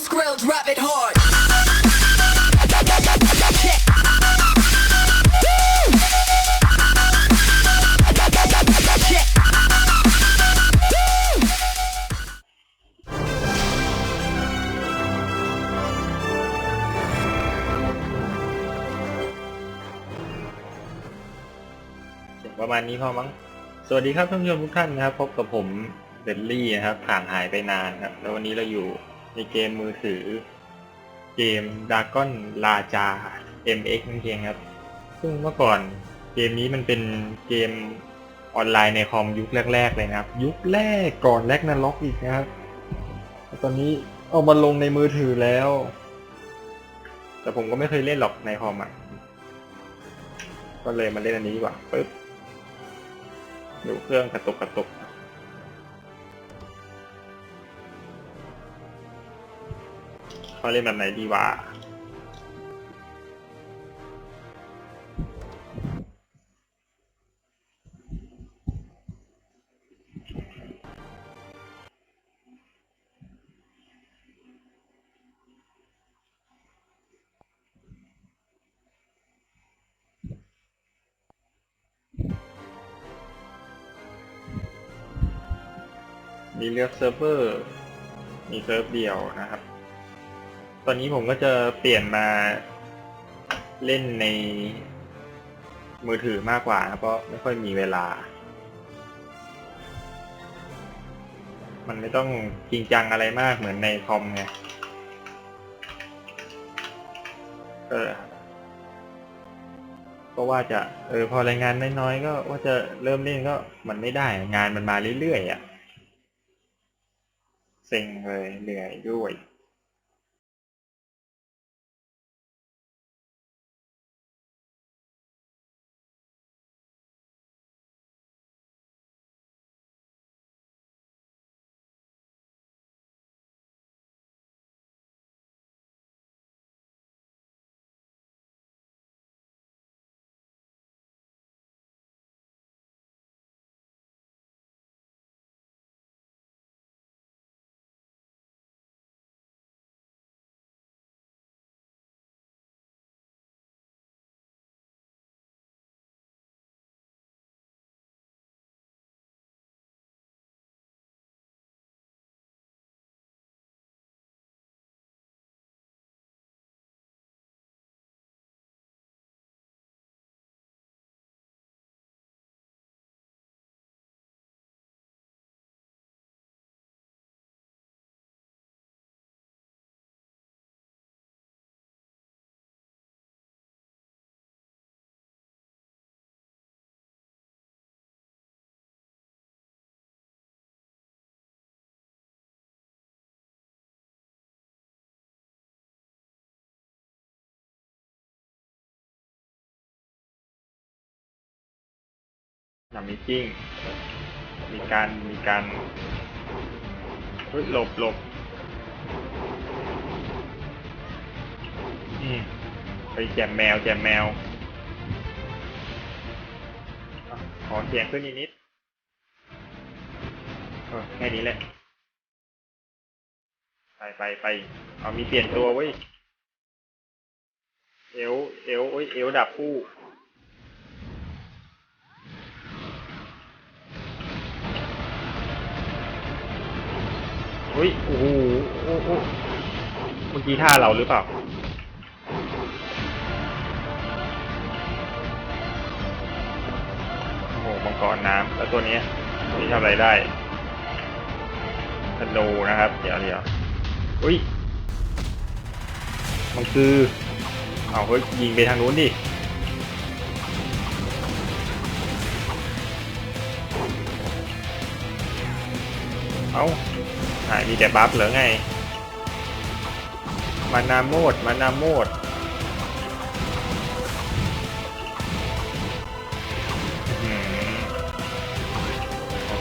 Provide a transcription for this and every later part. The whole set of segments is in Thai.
Skrill, drop it hard. Yeah. ประมาณนี้พอมั้ง สวัสดีครับท่านผู้ชมทุกท่านนะครับ พบกับผมเดนลี่นะครับห่างหายไปนานครับ แล้ววันนี้เราอยู่ ในเกมมือถือ เกม Dragon Raja MX นั่นเองครับ ซึ่งเมื่อก่อนเกมนี้มันเป็นเกมออนไลน์ในคอมยุคแรก ๆ เลยนะครับ ยุคแรกก่อนแรกนาล็อกอีกนะครับแล้วตอนนี้เอามาลงในมือถือแล้ว แต่ผมก็ไม่เคยเล่นหรอกในคอมอะก็เลยมาเล่นอันนี้ดีกว่าปึ๊บดูเครื่องกระตุกกระตุก เขาเล่นแบบไหนดีวะมีเลือกเซิร์ฟเวอร์ มีเซิร์ฟเดียวนะครับ อนนี้ผมก็จะเปลี่ยนมาเล่นในมือถือมากกว่านะเพราะไม่ค่อยมีเวลา มันไม่ต้องจริงจังอะไรมากเหมือนในคอมไงเออก็ว่าจะเออพอรายงานน้อยๆก็ว่าจะเริ่มเล่นก็มันไม่ได้งานมันมาเรื่อยๆอะเซ็งเลยเหนื่อยด้วย ทำมิทติ้ง มีการ มีการเฮ้ยหลบหลบไปแจมแมว แจมแมว ขอเสียงขึ้นอีกนิดแค่นี้แหละ ไปไปไป เอามีเปลี่ยนตัวเว้ย เอว เอวโอ้ย เอวดับคู่ ฮ้ย โอ้โหโอ้โหเมื่อกี้ท่าเราหรือเปล่า โอ้โหมังกรน้ำแล้วตัวนี้ยนี่ทำอะไรได้ธนูนะครับ เดี๋ยวเดี๋ยวอุ้ย มันคือ เอาเฮ้ย ยิงไปทางนู้นดิเอา หายมีแต่บัฟเหรอไง มานาโมดมานาโมด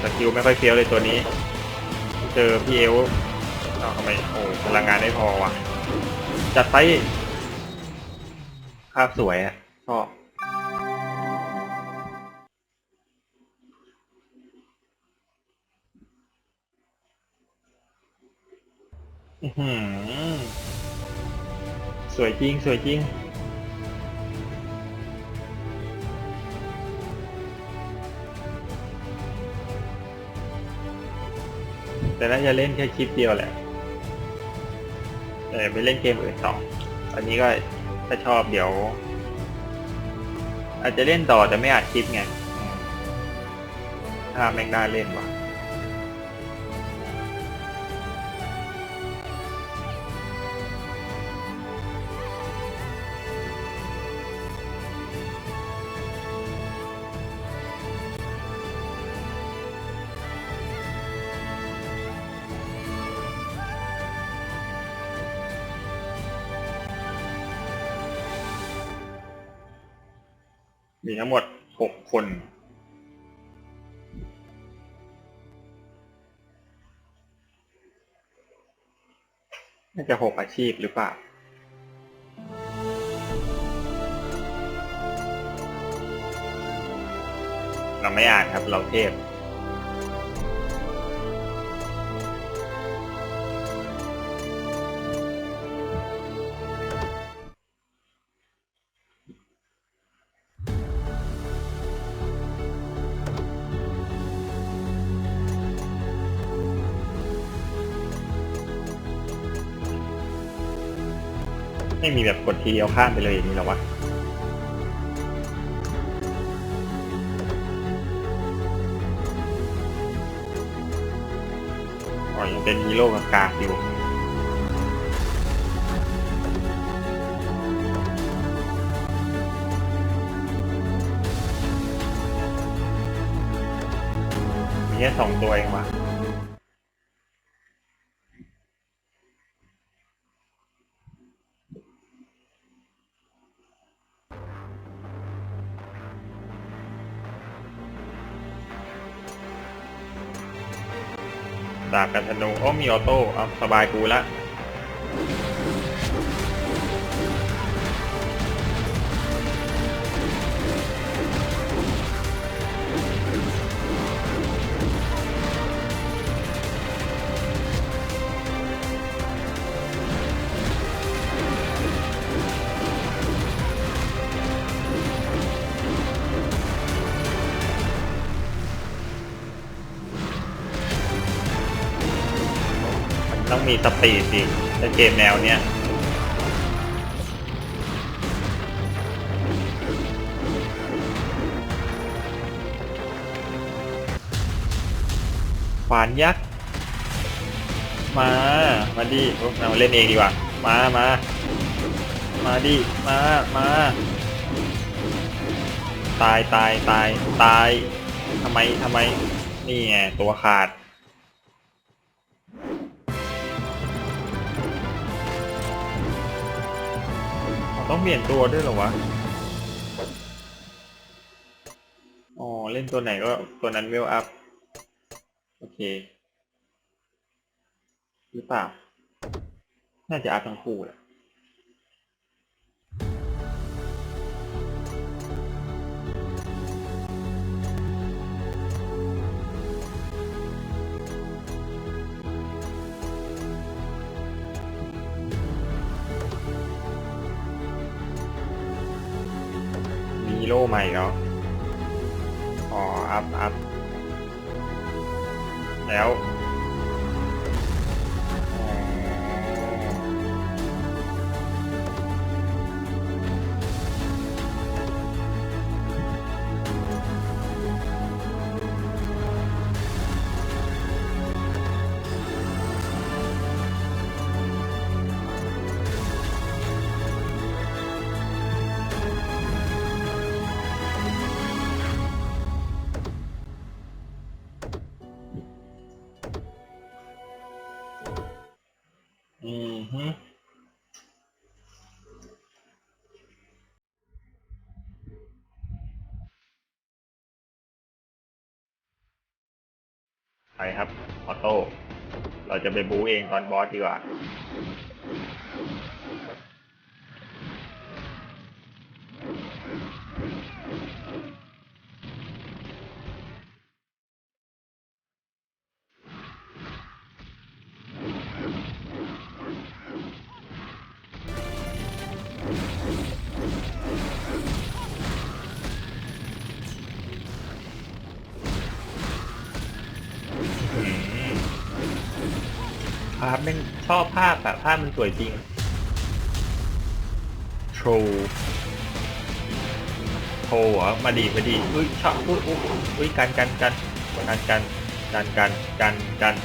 สกิลไม่ค่อยเฟี้ยวเลยตัวนี้ เจอพี่เอลเอาทำไมโอ้พลังงานไม่พอว่ะ จัดไปภาพสวยอะชอบ อื้อหือสวยจริง สวยจริง แต่น่าจะเล่นแค่คลิปเดียวแหละแต่ไปเล่นเกมอื่นต่ออันนี้ก็ถ้าชอบเดี๋ยว อาจจะเล่นต่อแต่ไม่อัดคลิปไงถ้าแม่งได้เล่นว่ะ ทั้งหมดหกคน น่าจะหกอาชีพหรือเปล่าเราไม่อ่านครับ เราเทพ ไม่มีแบบกดทีเดียวข้ามไปเลยอย่างนี้หรอวะอ๋อยังเป็นฮีโร่กากาอยู่มีแค่สองตัวเองวะ ดาบกันธนูโอ้มีออโต้เอาสบายกูละ ต้องมีสปีดสิถ้าเกมแนวเนี้ยขวานยักษ์ มา มาดิเราเล่นเองดีกว่า มา มา มาดิ มา มา ตาย ตาย ตาย ตาย ทำไม ทำไม นี่ไง ตัวขาด ต้องเปลี่ยนตัวด้วยเหรอวะ อ๋อ เล่นตัวไหนก็ตัวนั้นเวลอัพ โอเค หรือเปล่า น่าจะอัพทั้งคู่แหละ โร่ใหม่แล้วอ๋ออัพอัพแล้ว อืมฮึไปครับ ออโต้ เราจะไปบูเองตอนบอสดีกว่าาพแม่งชอบภาพอะภาพมันสวยจริงโชว์โชว์เหรอมาดีมาดีอุ้ยชอบอุ้ยอุ้ยอุ้ยกันกันกันกันกันกันกันกันกัน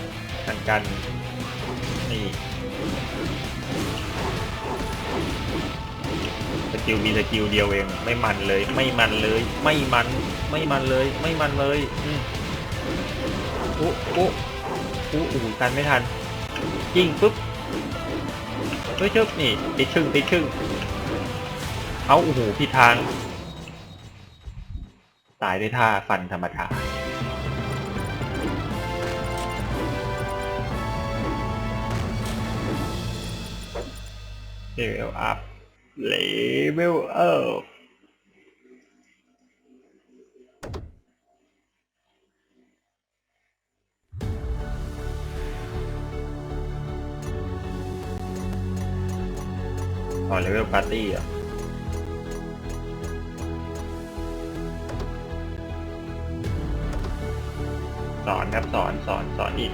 กันกันนี่สกิลมีสกิลเดียวเองไม่มันเลย ไม่มันเลย ไม่มันไม่มันเลย ไม่มันเลยอืมอุ๊อุ๊อุ๊อู้กันไม่ทัน ยิงปุ๊บชึบนี่ติดชึ่งติดชึ่งเอาโอ้โหผิดทาง ตายด้วยท่าฟันธรรมดาเลเวลอัพเลเวลอัพ อเลเวลปาร์ตี้อะสอนครับสอนสอนสอนอีก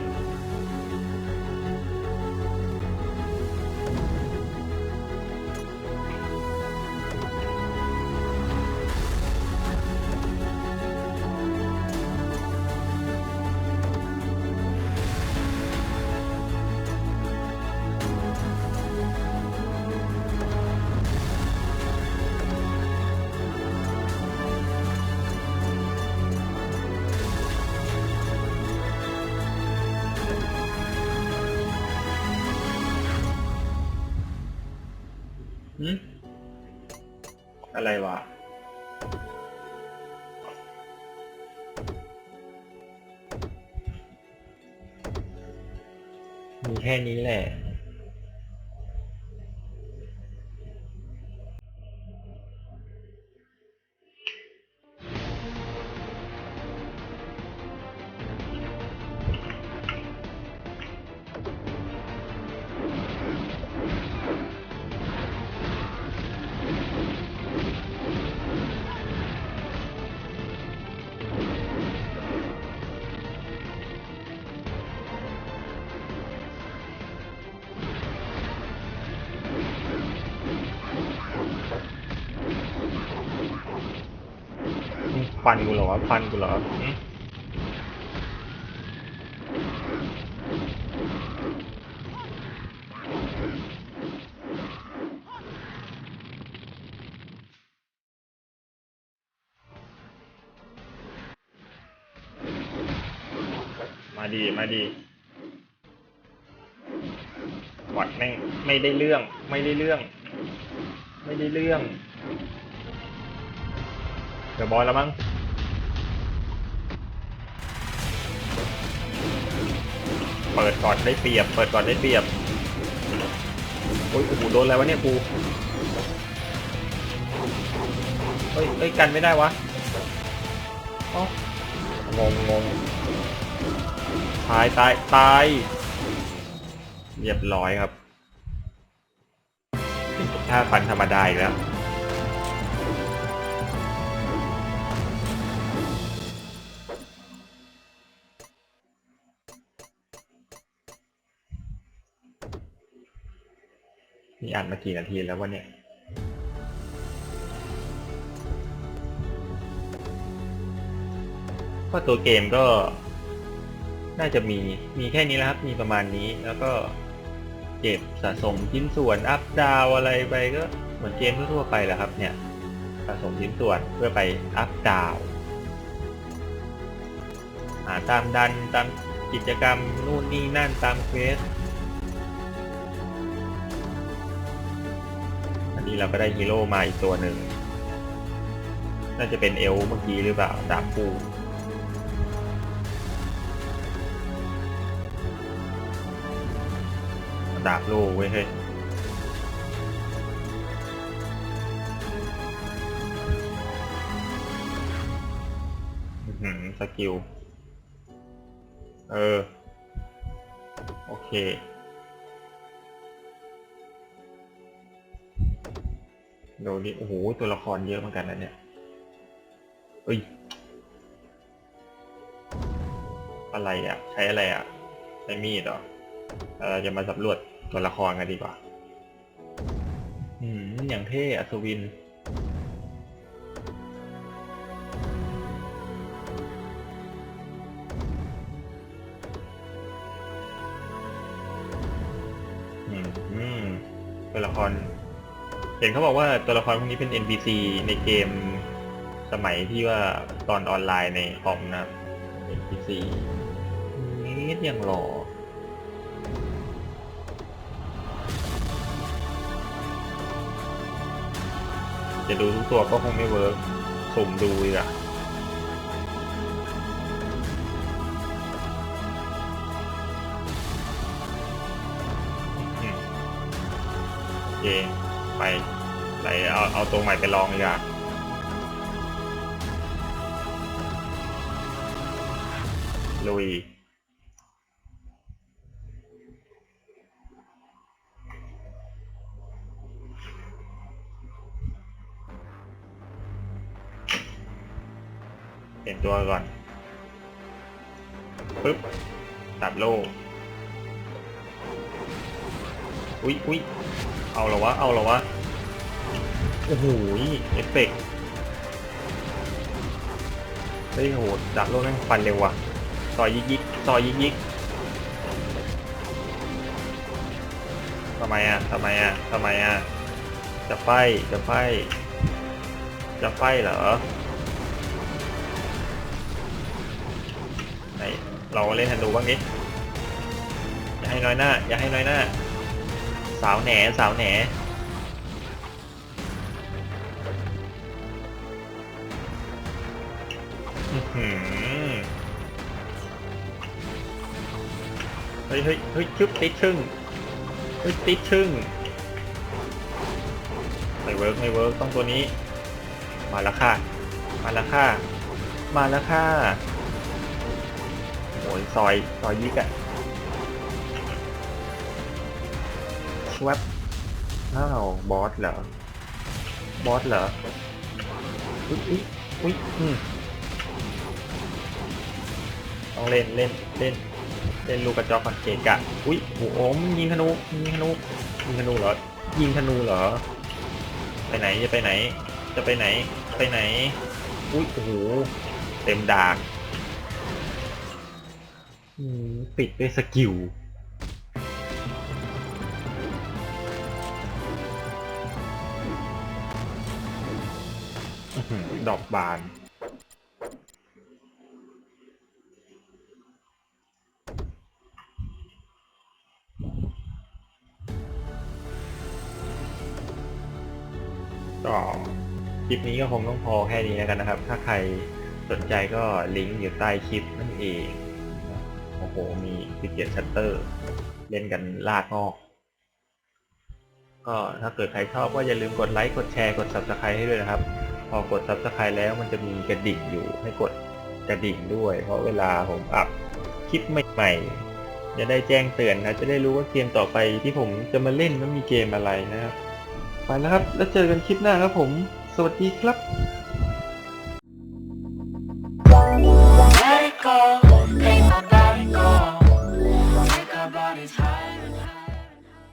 อะไรวะ มีแค่นี้แหละ ฟันกูเหรอวะฟันกูเหรอหึมาดีมาดีวัดแม่งไม่ได้เรื่อง ไม่ได้เรื่อง ไม่ได้เรื่องเดี๋ยวบอลแล้วมั้ง เปิดก่อนได้เปรียบ เปิดก่อนได้เปรียบโอ้ยโอ้โหโดนอะไรวะเนี่ยกูเฮ้ยเฮ้ยกันไม่ได้วะอ้างงงงตายตายตายเรียบร้อยครับถ้าฟันธรรมดาอีกแล้ว นี่อัดมากี่นาทีแล้ววะเนี่ยก็ตัวเกมก็ น่าจะมีมีแค่นี้แล้วครับ มีประมาณนี้แล้วก็เก็บสะสมชิ้นส่วนอัพดาวอะไรไปก็เหมือนเกมทั่วไปแหละครับเนี่ยสะสมชิ้นส่วนเพื่อไปอัพดาวหาตามดันตามกิจกรรมนู่นนี่นั่นตามเควส นนี้เราก็ได้ฮีโร่มาอีกตัวหนึ่ง น่าจะเป็นเอลเมื่อกี้หรือเปล่าดาบปูดาบโลเว้ยเฮ้ยอื้อหือสกิล เออ โอเค ดูนี่โอ้โหตัวละครเยอะเหมือนกันนะเนี่ยเอ้ยอะไรอะ ใช้อะไรอะใช้มีดเหรอเราจะมาสำรวจตัวละครกันดีกว่า อืมอย่างเท่อัศวินอืมอืมตัวละคร เห็นเขาบอกว่าตัวละครพวกนี้เป็น NPC ในเกมสมัยที่ว่าตอนออนไลน์ในคอมนะ NPC นี่ยังหล่อจะดูทุกตัวก็คงไม่เวิร์กสุ่มดูอีกอะอืมโอเค ไปไปเอาเอาตัวใหม่ไปลองดีกว่าลุยเปลี่ยนตัวก่อนปึ๊บตัดโล่อุ๊ยอุ๊ย เอาเหรอวะ เอาเหรอวะ โอ้โหเอฟเฟกต์เฮ้ยโหจับโล่แม่งฟันเร็วว่ะซอยยิกยิกซอยยิกยิกทำไมอะทำไมอะทำไมอะ จะไฟจะไฟจะไฟเหรอไหนเราเล่นฮันดูบ้างนิอย่าให้น้อยหน้า อย่าให้น้อยหน้า สาวแหนสาวแหนเฮ้ยเฮ้ยเฮ้ยชึบติดชึ่งเฮ้ยติดชึ่งไม่เวิร์กไม่เวิร์กต้องตัวนี้ มาล้วค่ะ มาล้วค่ะ มาล้วค่ะโอ้ยซอยซอยยิกอะ วับอ้าวบอสเหรอ บอสเหรอ อุ๊ยอุ๊ยอุ๊ยอืมต้องเล่นเล่นเล่นเล่นลูกกระจอกก่อนเกะกะ อุ๊ยโอ้โหมันยิงธนูยิงธนูยิงธนูเหรอ ยิงธนูเหรอ ไปไหนจะไปไหน จะไปไหน ไปไหน อุ๊ยโอ้โหเต็มดากอืมปิดด้วยสกิล ดอกบาน ก็คลิปนี้ก็คงต้องพอแค่นี้แล้วกันนะครับ ถ้าใครสนใจก็ลิงก์อยู่ใต้คลิปนั่นเอง โอ้โห มีพิเกตชัตเตอร์ เล่นกันลากงอก ก็ถ้าเกิดใครชอบก็อย่าลืมกดไลค์ กดแชร์ กด subscribe ให้ด้วยนะครับ พอกด subscribe แล้วมันจะมีกระดิ่งอยู่ให้กดกระดิ่งด้วย เพราะเวลาผมอัพคลิปใหม่ๆจะได้แจ้งเตือนนะจะได้รู้ว่าเกมต่อไปที่ผมจะมาเล่นมันมีเกมอะไรนะครับไปแล้วครับ แล้วเจอกันคลิปหน้าครับผม สวัสดีครับ